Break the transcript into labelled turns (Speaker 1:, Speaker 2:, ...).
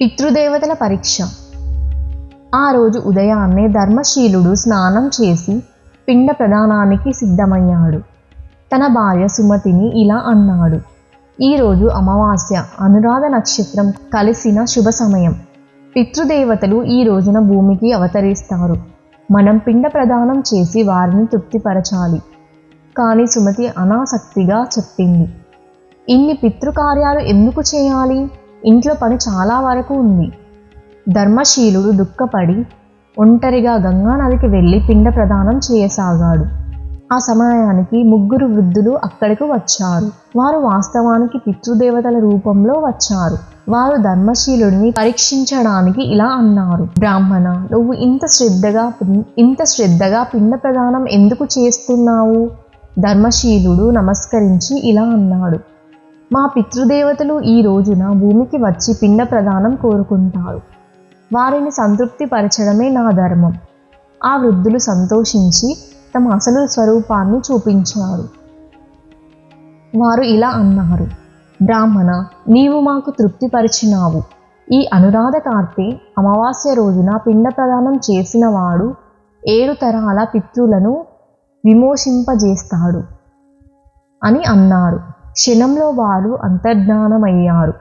Speaker 1: పితృదేవతల పరీక్ష. ఆ రోజు ఉదయాన్నే ధర్మశీలుడు స్నానం చేసి పిండ ప్రదానానికి సిద్ధమయ్యాడు. తన భార్య సుమతిని ఇలా అన్నాడు. ఈరోజు అమావాస్య అనురాధ నక్షత్రం కలిసిన శుభ సమయం. పితృదేవతలు ఈ రోజున భూమికి అవతరిస్తారు. మనం పిండ ప్రదానం చేసి వారిని తృప్తిపరచాలి. కానీ సుమతి అనాసక్తిగా చెప్పింది. ఇన్ని పితృకార్యాలు ఎందుకు చేయాలి? ఇంట్లో పని చాలా వరకు ఉంది. ధర్మశీలుడు దుఃఖపడి ఒంటరిగా గంగానదికి వెళ్ళి పిండ ప్రదానం చేయసాగాడు. ఆ సమయానికి ముగ్గురు వృద్ధులు అక్కడికి వచ్చారు. వారు వాస్తవానికి పితృదేవతల రూపంలో వచ్చారు. వారు ధర్మశీలుడిని పరీక్షించడానికి ఇలా అన్నారు. బ్రాహ్మణ నువ్వు ఇంత శ్రద్ధగా ఇంత శ్రద్ధగా పిండ ప్రదానం ఎందుకు చేస్తున్నావు? ధర్మశీలుడు నమస్కరించి ఇలా అన్నాడు. మా పితృదేవతలు ఈ రోజున భూమికి వచ్చి పిండ ప్రదానం కోరుకుంటారు. వారిని సంతృప్తి పరచడమే నా ధర్మం. ఆ వృద్ధులు సంతోషించి తమ అసలు స్వరూపాన్ని చూపించారు. వారు ఇలా అన్నారు బ్రాహ్మణ నీవు మాకు తృప్తిపరిచినావు. ఈ అనురాధ కార్తె అమావాస్య రోజున పిండ ప్రదానం చేసిన వాడు ఏడు తరాల పితృలను విమోషింపజేస్తాడు అని అన్నారు. క్షణంలో వారు అంతర్ధానమయ్యారు